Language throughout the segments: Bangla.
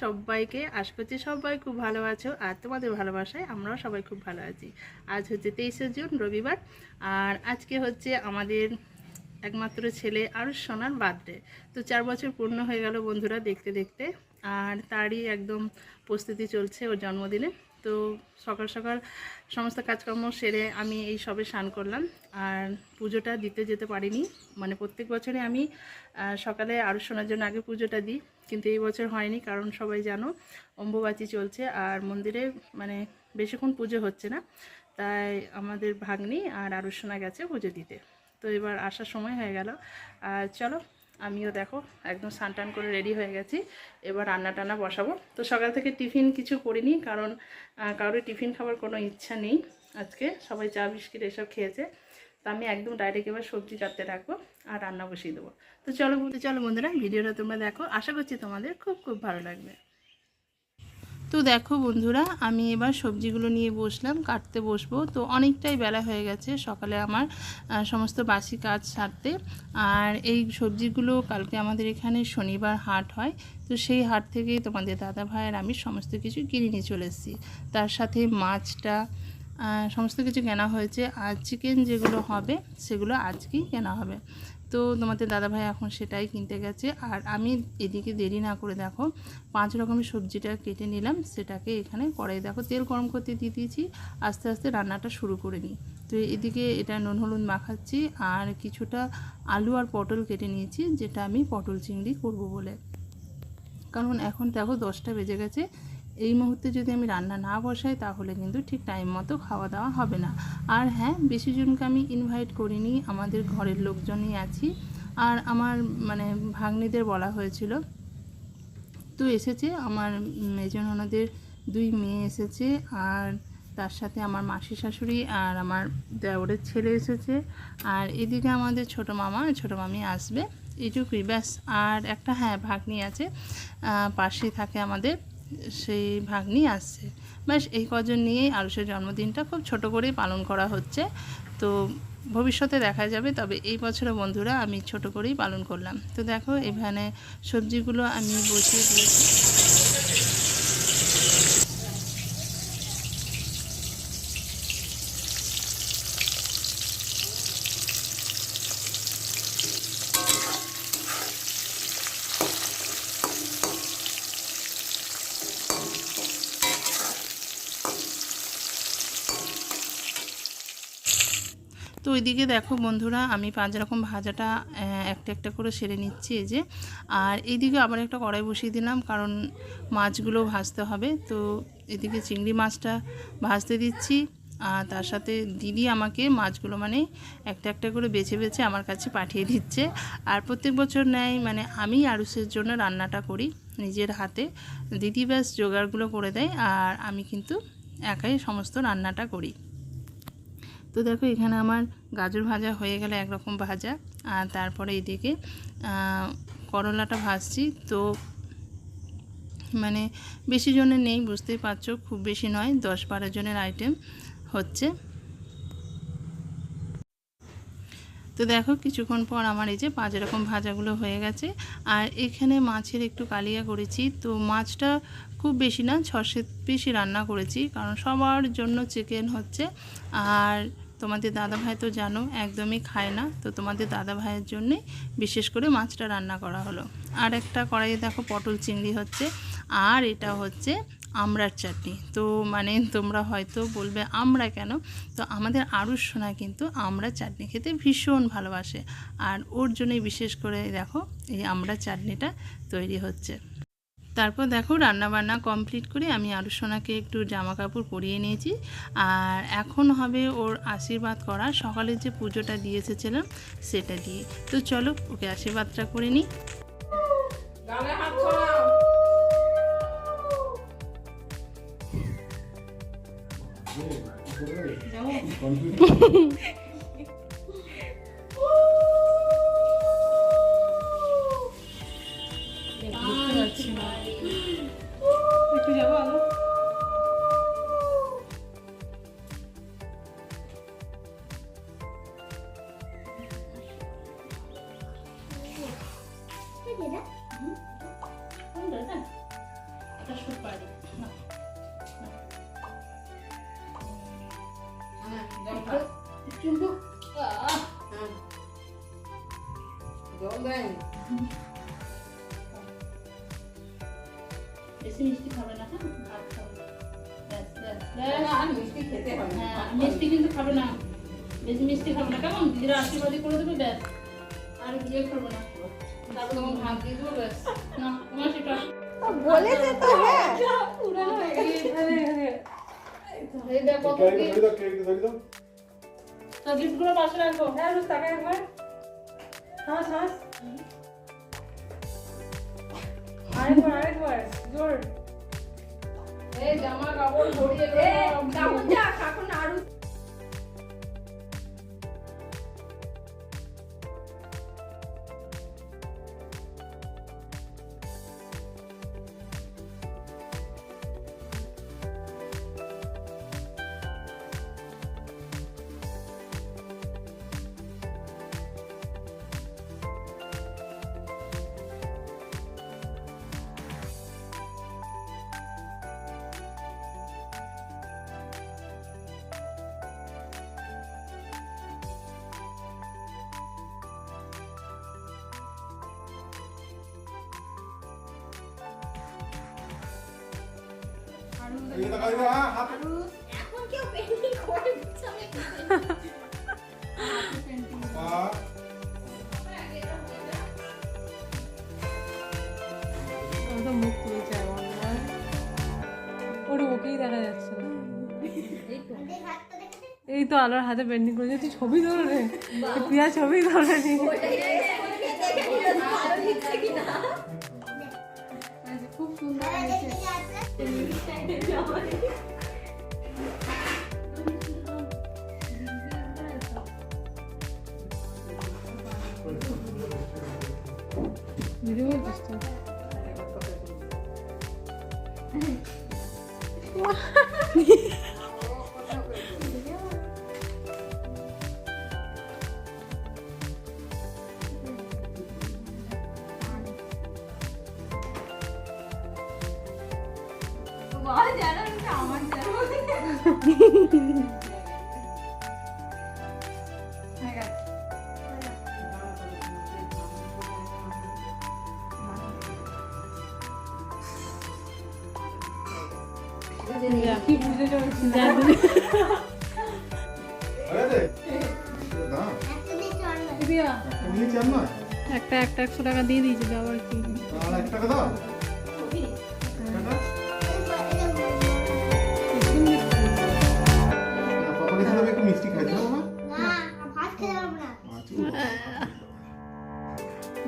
সবাইকে, আশা করছি সবাই খুব ভালো আছো আর তোমাদের ভালোবাসায় আমরাও সবাই খুব ভালো আছি। আজ হচ্ছে তেইশে জুন, রবিবার, আর আজকে হচ্ছে আমাদের একমাত্র ছেলে আর সোনার বার্থডে তো চার বছর পূর্ণ হয়ে গেল বন্ধুরা দেখতে দেখতে, আর তারই একদম প্রস্তুতি চলছে ওর জন্মদিনে। তো সকাল সকাল সমস্ত কাজকর্ম সেরে আমি এই সবে স্নান করলাম। আর পুজোটা দিতে যেতে পারিনি। মানে প্রত্যেক বছরে আমি সকালে আরও শোনার জন্য আগে পুজোটা দিই। কিন্তু এই বছর হয়নি, কারণ সবাই জানো অম্বুবাচি চলছে আর মন্দিরে মানে বেশিক্ষণ পুজো হচ্ছে না। তাই আমাদের ভাগ্নি আর আরও শোনা গেছে পুজো দিতে। তো এবার আসার সময় হয়ে গেল। আর চলো আমিও দেখো, একদম স্নান টান করে রেডি হয়ে গেছি। এবার রান্না টান্না বসাবো। তো সকাল থেকে টিফিন কিছু করিনি, কারণ কারোর টিফিন খাবার কোনো ইচ্ছা নেই আজকে। সবাই চা, বিস্কিট এসব খেয়েছে। তো আমি একদম ডাইরেক্ট এবার সবজি কাটতে রাখব আর রান্না বসিয়ে দেবো। তো চলো চলো বন্ধুরা, ভিডিওটা তোমরা দেখো। আশা করছি তোমাদের খুব খুব ভালো লাগবে। তো দেখো বন্ধুরা, আমি এবার সবজিগুলো নিয়ে বসলাম, কাটতে বসবো। তো অনেকটাই বেলা হয়ে গেছে, সকালে আমার সমস্ত বাসি কাজ সারতে। আর এই সবজিগুলো কালকে আমাদের এখানে শনিবার হাট হয়, তো সেই হাট থেকে তোমাদের দাদা ভাইয়ের আমি সমস্ত কিছু কিনে নিয়ে চলে এসেছি। তার সাথে মাছটা সমস্ত কিছু কেনা হয়েছে। আর চিকেন যেগুলো হবে, সেগুলো আজকেই কেনা হবে। তো তোমাদের দাদাভাই এখন সেটাই কিনতে গেছে। আর আমি এদিকে দেরি না করে দেখো, পাঁচ রকমের সবজিটা কেটে নিলাম, সেটাকে এখানে কড়াই দেখো, তেল গরম করতে দিয়ে দিয়েছি, আস্তে আস্তে রান্নাটা শুরু করে নিই। তো এদিকে এটা নুন হলুদ মাখাচ্ছি, আর কিছুটা আলু আর পটল কেটে নিয়েছি, যেটা আমি পটল চিংড়ি করব বলে। কারণ এখন দেখো দশটা বেজে গেছে এই মুহূর্তে যদি আমি রান্না না বসাই, তাহলে কিন্তু ঠিক টাইম মতো খাওয়া দাওয়া হবে না। আর হ্যাঁ বেশি জনকে আমি ইনভাইট করিনি, আমাদের ঘরের লোকজনই আছি। আর আমার মানে ভাগ্নিদের বলা হয়েছিল। তো এসেছে, আমার মেজন ওনাদের দুই মেয়ে এসেছে, আর তার সাথে আমার মাসি শাশুড়ি আর আমার দেওরের ছেলে এসেছে। আর এদিকে আমাদের ছোট মামা ছোট মামি আসবে। এইটুকুই ব্যাস। আর একটা হ্যাঁ ভাগ্নি আছে পাশে থাকে আমাদের। সেই ভাগ্নি আসছে। ব্যাস, এই কজন নিয়েই আলুষের জন্মদিনটা খুব ছোট করেই পালন করা হচ্ছে। তো ভবিষ্যতে দেখা যাবে, তবে এই বছরে বন্ধুরা আমি ছোট করেই পালন করলাম। তো দেখো, এখানে সবজিগুলো আমি বসিয়ে দিয়েছি। ওইদিকে দেখো বন্ধুরা, আমি পাঁচ রকম ভাজাটা একটা একটা করে সেরে নিচ্ছি এই যে। আর এইদিকে আবার একটা কড়াই বসিয়ে দিলাম, কারণ মাছগুলো ভাজতে হবে। তো এদিকে চিংড়ি মাছটা ভাজতে দিচ্ছি, আর তার সাথে দিদি আমাকে মাছগুলো মানে একটা একটা করে বেছে বেছে আমার কাছে পাঠিয়ে দিচ্ছে। আর প্রত্যেক বছর নেয় মানে আমি আরুষের জন্য রান্নাটা করি নিজের হাতে। দিদি ব্যাস জোগাড়গুলো করে দেয়, আর আমি কিন্তু একাই সমস্ত রান্নাটা করি। তো দেখো এখানে আমার গাজর ভাজা হয়ে গেলে একরকম ভাজা। আর তারপরে এদিকে করলাটা ভাজছি। তো মানে বেশি জনের নেই, বুঝতেই পারছ, খুব বেশি নয়, দশ বারো জনের আইটেম হচ্ছে। তো দেখো কিছুক্ষণ পর আমার এই যে পাঁচ রকম ভাজাগুলো হয়ে গেছে। আর এখানে মাছের একটু কালিয়া করেছি। তো মাছটা খুব বেশি না ছ সাত পিসই রান্না করেছি, কারণ সবার জন্য চিকেন হচ্ছে। আর তোমাদের দাদা ভাই তো জানো, একদমই খায় না, তো তোমাদের দাদা ভাইয়ের জন্যে বিশেষ করে মাছটা রান্না করা হলো। আর একটা কড়াইয়ে দেখো পটল চিংড়ি হচ্ছে, আর এটা হচ্ছে আমড়ার চাটনি। তো মানে তোমরা হয়তো বলবে, আমরা কেন? তো আমাদের সোনা কিন্তু আমরা চাটনি খেতে ভীষণ ভালোবাসে। আর ওর জন্যই বিশেষ করে দেখো, এই আমরা চাটনিটা তৈরি হচ্ছে। তারপর দেখো রান্না বান্না কমপ্লিট করে আমি আরুষ সোনাকে একটু জামা কাপড় পরিয়ে নিয়েছি। আর এখন হবে ওর আশীর্বাদ করা। সকালে যে পুজোটা দিয়ে এসেছিলাম সেটা দিয়ে। তো চলো ওকে আশীর্বাদটা করে নিই। গালে মিষ্টি খেতে হয় মিষ্টি কিন্তু খাবে না। বেশি মিষ্টি খাবে না। কেমন? দিদিরা আশীর্বাদই করে দেবে ব্যাস। আর বিয়ে করবে না। তারপর তোমার ভাত দিয়ে দেবো ব্যাস। না তোমার সেটা। বলেছে তো হ্যাঁ। পাশে হ্যাঁ রুজ তাকে একবার। হাস। আরেকবার আরেকবার জোর। জামা কাপড় ভরিয়ে এ দাও যা কাকুন আরু এখন কেউ পেন্টিং করে দিচ্ছে আমি পা আমার তো মুখ তুলেছে এমন ওর ওকেই দেখা। যাচ্ছে না এই তো আলোর হাতে পেন্টিং করেছে তুই ছবি ধরে রে প্রিয়া ছবি ধরে নি। খুব সুন্দর হয়েছে দিদি বলছিস তো বল একটা একটা একশো টাকা দিয়ে দিয়েছি আবার কি।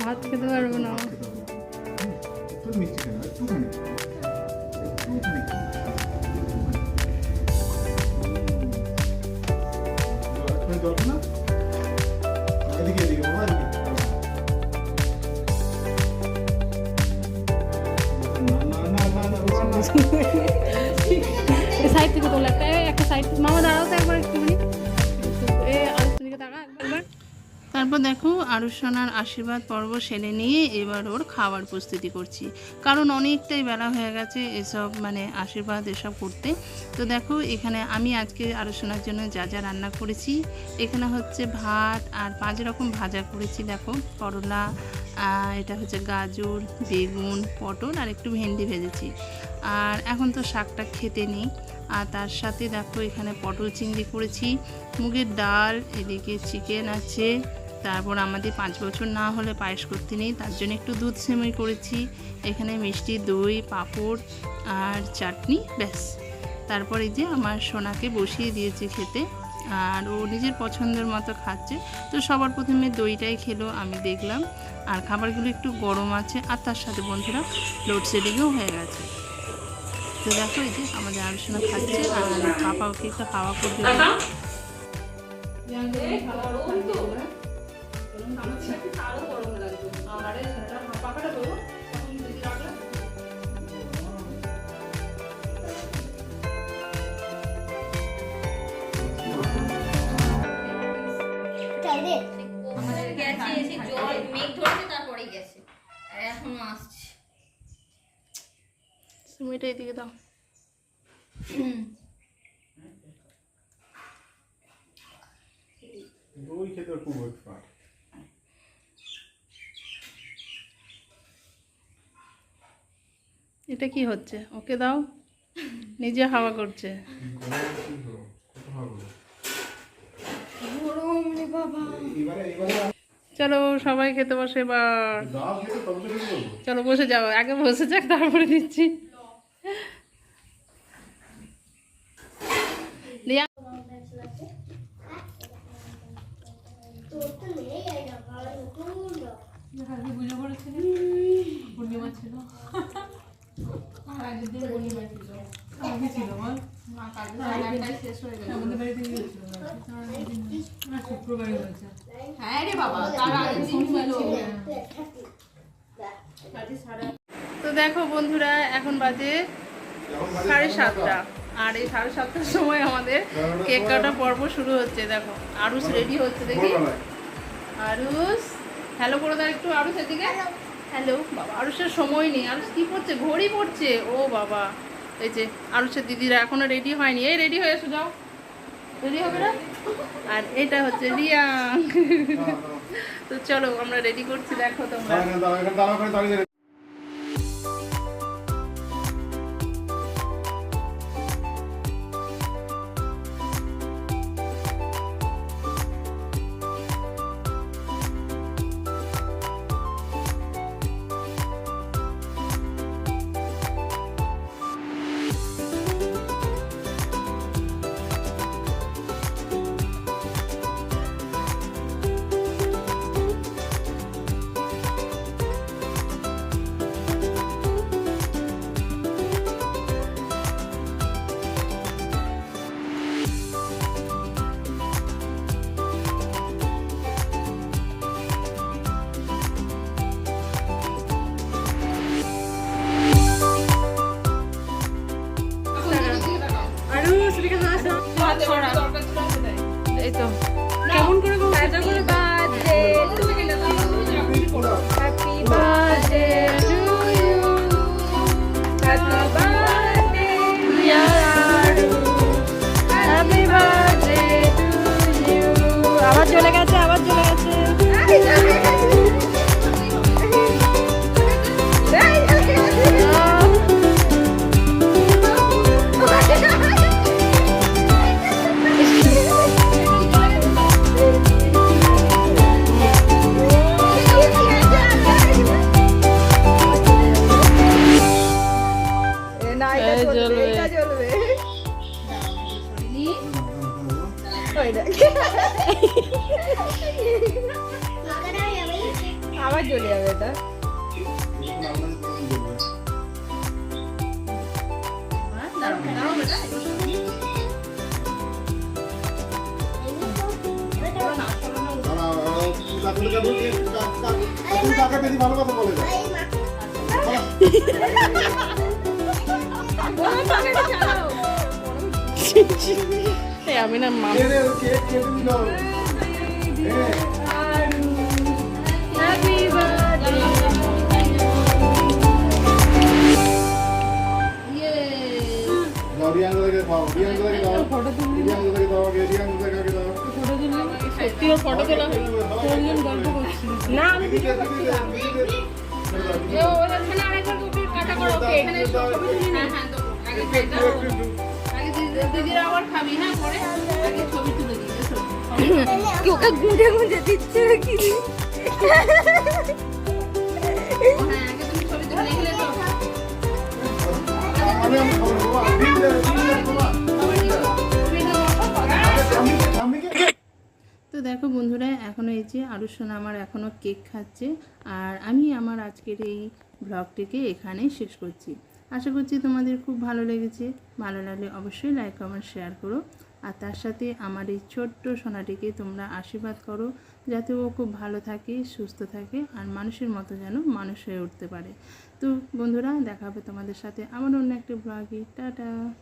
ভাত খেতে পারব না। মিষ্টি একটুখানি একটুখানি। একটা একটা সাইড মামা, দাঁড়াও তো একবার একটুখানি। তারপর দেখো, আরুষণার আশীর্বাদ পর্ব সেরে নিয়ে এবার ওর খাওয়ার প্রস্তুতি করছি। কারণ অনেকটাই বেলা হয়ে গেছে এসব মানে আশীর্বাদ এসব করতে। তো দেখো, এখানে আমি আজকে আরুষণার জন্য যা যা রান্না করেছি। এখানে হচ্ছে ভাত আর পাঁচ রকম ভাজা করেছি, দেখো। করলা এটা হচ্ছে গাজর, বেগুন, পটল আর একটু ভেন্ডি ভেজেছি। আর এখন তো শাকটা খেতে নেই। আর তার সাথে দেখো এখানে পটল চিংড়ি করেছি, মুগের ডাল, এদিকে চিকেন আছে, তারপর আমাদের পাঁচ বছর না হলে পায়েস করতে নেই, তার জন্য একটু দুধ সেমই করেছি, এখানে মিষ্টি, দই, পাঁপড় আর চাটনি, ব্যাস। তারপর এই যে আমার সোনাকে বসিয়ে দিয়েছি খেতে, আর ও নিজের পছন্দের মতো খাচ্ছে। তো সবার প্রথমে দইটাই খেলো, আমি দেখলাম, আর খাবারগুলো একটু গরম আছে, আর তার সাথে বন্ধুরা লোডশেডিংও হয়ে গেছে। তো দেখো এই যে আমাদের আলোচনা খাচ্ছে আর পাপা ওকে একটা খাওয়া করবে আরও তুমি এটা এদিকে দাও। এটা কি হচ্ছে? ওকে দাও। নিজে হাওয়া করছে। চলো সবাই খেতে বসে এবার। চলো বসে যাও। আগে বসে যাক তারপরে দিচ্ছি। শুক্রবারে হয়েছে। হ্যাঁ রে বাবা তার আগের দিন ছিল। তো দেখো বন্ধুরা এখন বাজে সাড়ে সাতটা। আর এই সাড়ে সাতটার সময় আমাদের কেক কাটা পর্ব শুরু হচ্ছে দেখো। আরুষ রেডি হচ্ছে দেখি। আরুষ হ্যালো করে দাও একটু আরুষ এদিকে হ্যালো বাবা আরুষের সময় নেই। আরুষ কি পড়ছে ঘড়ি পড়ছে। ও বাবা এই যে আরুষের দিদিরা এখনও রেডি হয়নি। এই রেডি হয়ে এসো যাও। রেডি হবে না? আর এটা হচ্ছে রিয়া। তো চলো আমরা রেডি করছি দেখো তোমরা। কাকু বেশি ভালো কথা বলে দাও এই আমি না মা কে রে কেক কেটে ওর ফটো তোলা কোনজন গল্প করছিল না আমি দিদিকে দিদিকে দিদিকে এ, ওর এখানে আরেকবার কপি কাটা করো ওকে এখানে ছবি তুলে নিই। হ্যাঁ হ্যাঁ দেবো। আগে আগে দিদিরা আবার খাবি হ্যাঁ পরে আগে ছবি তুলে দিই কি ওকে গুঁজে গুঁজে দিচ্ছে কি হ্যাঁ আগে তুমি ছবি তুলে নিলে তো আমি আমি দেখো বন্ধুরা এখনও এই যে আরুষ সোনা আমার এখনও কেক খাচ্ছে। আর আমি আমার আজকের এই ব্লগটিকে এখানেই শেষ করছি। আশা করছি তোমাদের খুব ভালো লেগেছে। ভালো লাগলে অবশ্যই লাইক কমেন্ট শেয়ার করো। আর তার সাথে আমার এই ছোট্ট সোনাটিকে তোমরা আশীর্বাদ করো, যাতে ও খুব ভালো থাকে, সুস্থ থাকে, আর মানুষের মতো যেন মানুষ হয়ে উঠতে পারে। তো বন্ধুরা, দেখা হবে তোমাদের সাথে আমার অন্য একটা ব্লগে। টাটা!